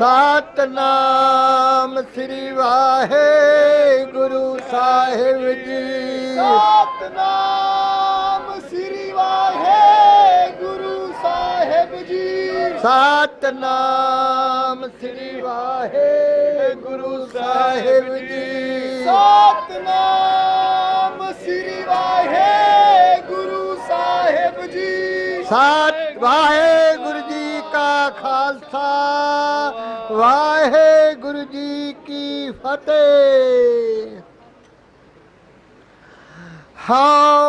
ਸਤਨਾਮ ਸ੍ਰੀ ਵਾਹਿਗੁਰੂ ਸਾਹਿਬ ਜੀ। ਸਤਨਾਮ ਸ੍ਰੀ ਵਾਹਿਗੁਰੂ ਸਾਹਿਬ ਜੀ। ਸਤਨਾਮ ਸ੍ਰੀ ਵਾਹਿਗੁਰੂ ਸਾਹਿਬ ਜੀ। ਸਤਨਾਮ ਸ੍ਰੀ ਵਾਹਿਗੁਰੂ ਸਾਹਿਬ ਜੀ। ਸਤ ਵਾਹਿਗੁਰੂ ਜੀ ਕਾ ਖਾਲਸਾ। ਵਾਹਿਗੁਰੂ ਜੀ ਕੀ ਫਤਿਹ। ਹਾਂ